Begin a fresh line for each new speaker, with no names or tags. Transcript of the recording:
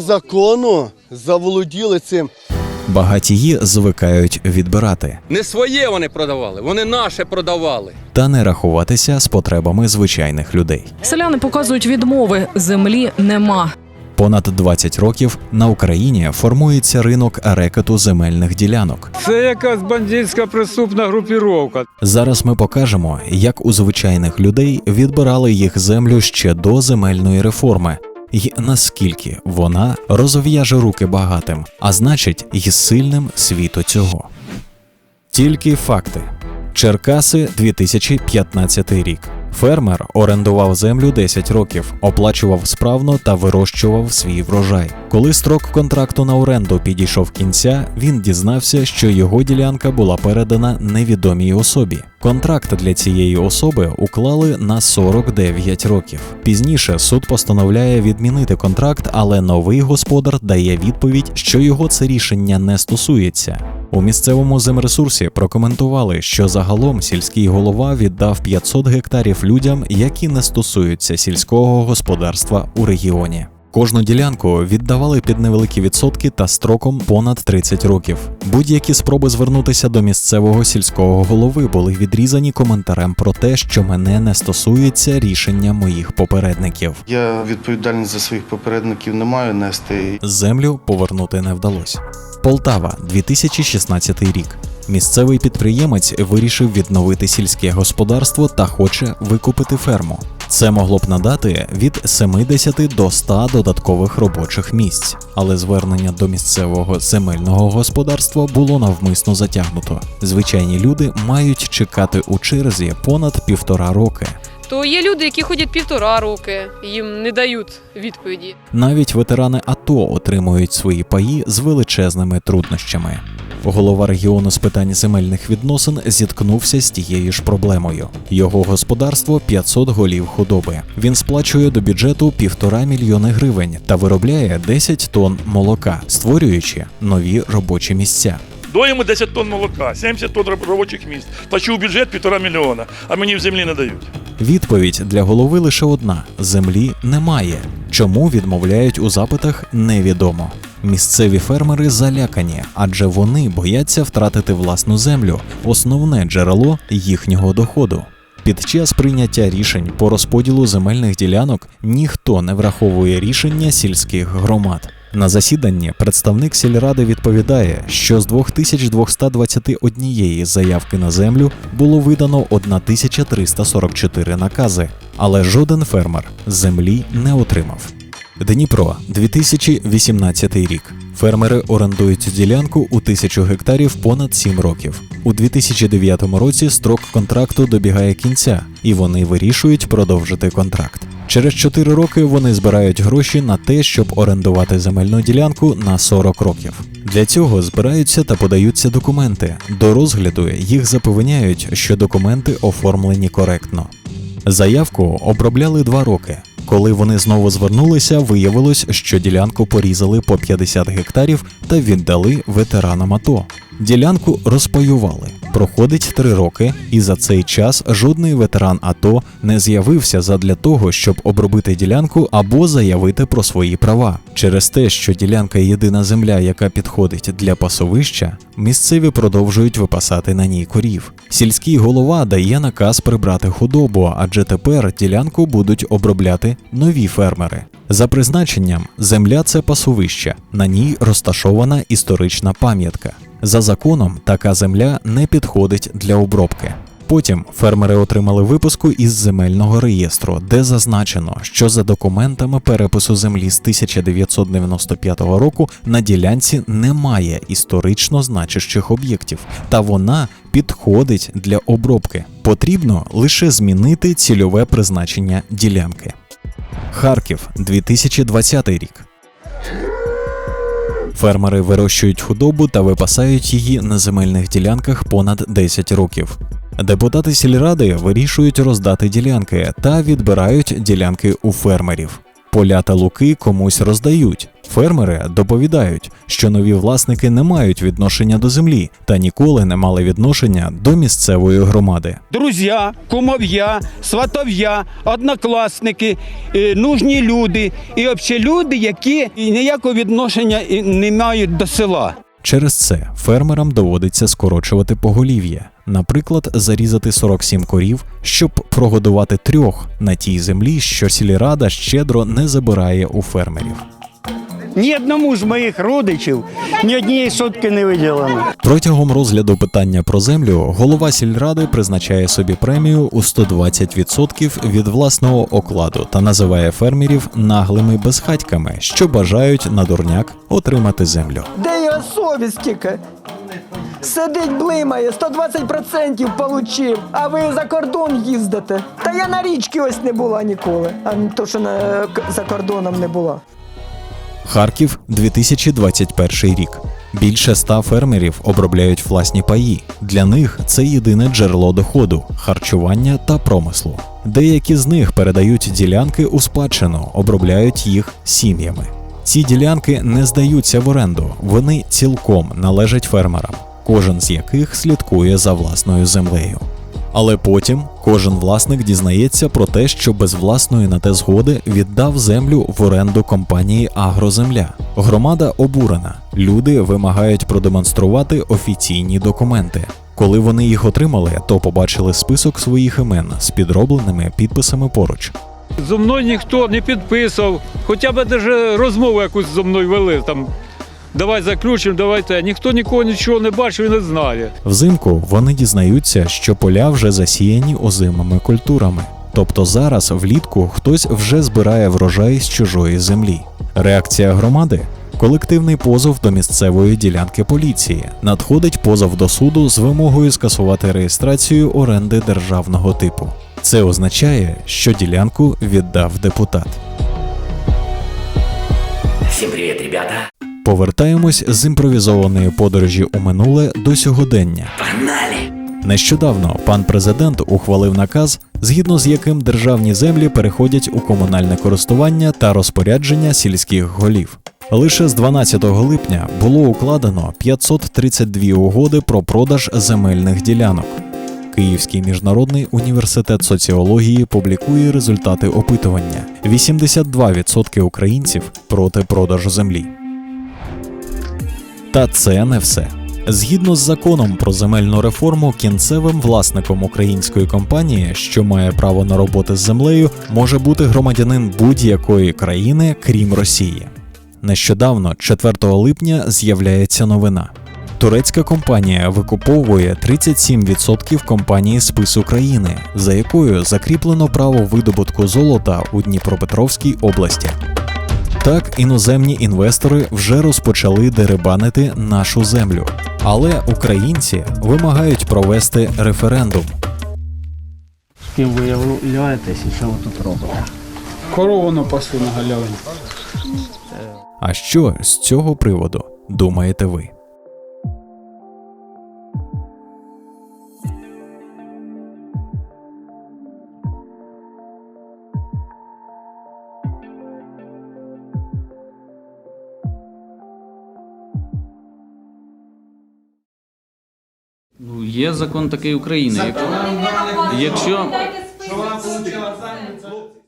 незаконно заволоділи цим.
Багатії звикають відбирати
Не своє вони продавали, вони наше продавали.
та не рахуватися з потребами звичайних людей.
Селяни показують відмови. Землі нема.
Понад 20 років на Україні формується ринок рекету земельних ділянок.
Це якась бандитська преступна групіровка.
Зараз ми покажемо, як у звичайних людей відбирали їх землю ще до земельної реформи, і наскільки вона розв'яже руки багатим, а значить, і сильним світу цього. Тільки факти. Черкаси 2015 рік. Фермер орендував землю 10 років, оплачував справно та вирощував свій врожай. Коли строк контракту на оренду підійшов кінця, він дізнався, що його ділянка була передана невідомій особі. Контракт для цієї особи уклали на 49 років. Пізніше суд постановляє відмінити контракт, але новий господар дає відповідь, що його це рішення не стосується. У місцевому земресурсі прокоментували, що загалом сільський голова віддав 500 гектарів людям, які не стосуються сільського господарства у регіоні. Кожну ділянку віддавали під невеликі відсотки та строком понад 30 років. Будь-які спроби звернутися до місцевого сільського голови були відрізані коментарем про те, що мене не стосується рішення моїх попередників.
Я відповідальність за своїх попередників не маю нести.
Землю повернути не вдалося. Полтава, 2016 рік. Місцевий підприємець вирішив відновити сільське господарство та хоче викупити ферму. Це могло б надати від 70 до 100 додаткових робочих місць, але звернення до місцевого земельного господарства було навмисно затягнуто. Звичайні люди мають чекати у черзі понад півтора роки.
То є люди, які ходять півтора роки, їм не дають відповіді.
Навіть ветерани АТО отримують свої паї з величезними труднощами. Голова регіону з питань земельних відносин зіткнувся з тією ж проблемою. Його господарство 500 голів худоби. Він сплачує до бюджету півтора мільйони гривень та виробляє 10 тонн молока, створюючи нові робочі місця.
Доїмо 10 тонн молока, 70 тонн робочих місць. Плачу в бюджет півтора мільйона, а мені в землі не дають.
Відповідь для голови лише одна: землі немає. Чому відмовляють у запитах, невідомо. Місцеві фермери залякані, адже вони бояться втратити власну землю, основне джерело їхнього доходу. Під час прийняття рішень по розподілу земельних ділянок ніхто не враховує рішення сільських громад. На засіданні представник сільради відповідає, що з 2221 заявки на землю було видано 1344 накази, але жоден фермер землі не отримав. Дніпро, 2018 рік. Фермери орендують ділянку у тисячу гектарів понад 7 років. У 2009 році строк контракту добігає кінця, і вони вирішують продовжити контракт. Через 4 роки вони збирають гроші на те, щоб орендувати земельну ділянку на 40 років. Для цього збираються та подаються документи. До розгляду їх запевняють, що документи оформлені коректно. Заявку обробляли два роки. Коли вони знову звернулися, виявилось, що ділянку порізали по 50 гектарів та віддали ветеранам АТО. Ділянку розпаювали. Проходить три роки, і за цей час жодний ветеран АТО не з'явився задля того, щоб обробити ділянку або заявити про свої права. Через те, що ділянка єдина земля, яка підходить для пасовища, місцеві продовжують випасати на ній корів. Сільський голова дає наказ прибрати худобу, адже тепер ділянку будуть обробляти нові фермери. За призначенням, земля це пасовище, на ній розташована історична пам'ятка. За законом, така земля не підходить для обробки. Потім фермери отримали випуску із земельного реєстру, де зазначено, що за документами перепису землі з 1995 року на ділянці немає історично значущих об'єктів, та вона підходить для обробки. Потрібно лише змінити цільове призначення ділянки. Харків, 2020 рік. Фермери вирощують худобу та випасають її на земельних ділянках понад 10 років. Депутати сільради вирішують роздати ділянки та відбирають ділянки у фермерів. Поля та луки комусь роздають. Фермери доповідають, що нові власники не мають відношення до землі та ніколи не мали відношення до місцевої громади.
друзья, кумов'я, сватов'я, однокласники, е, нужні люди і взагалі люди, які ніякого відношення не мають до села.
Через це фермерам доводиться скорочувати поголів'я, наприклад, зарізати 47 корів, щоб прогодувати трьох на тій землі, що сільрада щедро не забирає у фермерів.
Ні одному з моїх родичів ні однієї сотки не виділено.
Протягом розгляду питання про землю голова сільради призначає собі премію у 120% від власного окладу та називає фермерів наглими безхатьками, що бажають на дурняк отримати землю.
Де його совість тільки? Сидить, блимає, 120% получив, а ви за кордон їздите. Та я на річці ось не була ніколи, а не то, що на, за кордоном не була.
Харків 2021 рік. Більше ста фермерів обробляють власні паї. Для них це єдине джерело доходу, харчування та промислу. Деякі з них передають ділянки у спадщину, обробляють їх сім'ями. Ці ділянки не здаються в оренду, вони цілком належать фермерам, кожен з яких слідкує за власною землею. Але потім кожен власник дізнається про те, що без власної на те згоди віддав землю в оренду компанії Агроземля. Громада обурена. Люди вимагають продемонструвати офіційні документи. Коли вони їх отримали, то побачили список своїх імен з підробленими підписами поруч.
Зо мною ніхто не підписав, хоча б даже розмову якусь зо мною вели там. Давай заключимо, давайте. Ніхто нікого нічого не бачив і не знає.
Взимку вони дізнаються, що поля вже засіяні озимими культурами. Тобто зараз влітку хтось вже збирає врожай з чужої землі. Реакція громади колективний позов до місцевої ділянки поліції. Надходить позов до суду з вимогою скасувати реєстрацію оренди державного типу. Це означає, що ділянку віддав депутат.
Всем привет, ребята!
Повертаємось з імпровізованої подорожі у минуле до сьогодення.
Погнали!
Нещодавно пан президент ухвалив наказ, згідно з яким державні землі переходять у комунальне користування та розпорядження сільських голів. Лише з 12 липня було укладено 532 угоди про продаж земельних ділянок. Київський міжнародний університет соціології публікує результати опитування: 82% українців проти продажу землі. Та це не все. Згідно з законом про земельну реформу, кінцевим власником української компанії, що має право на роботи з землею, може бути громадянин будь-якої країни, крім Росії. Нещодавно, 4 липня, з'являється новина. Турецька компанія викуповує 37% компанії Спис України, за якою закріплено право видобутку золота у Дніпропетровській області. Так, іноземні інвестори вже розпочали деребанити нашу землю. Але українці вимагають провести референдум.
З ким ви являєтесь і що ви тут робите?
Корову на пасу на галявині.
А що з цього приводу думаєте ви?
Є закон такий України. Якщо, якщо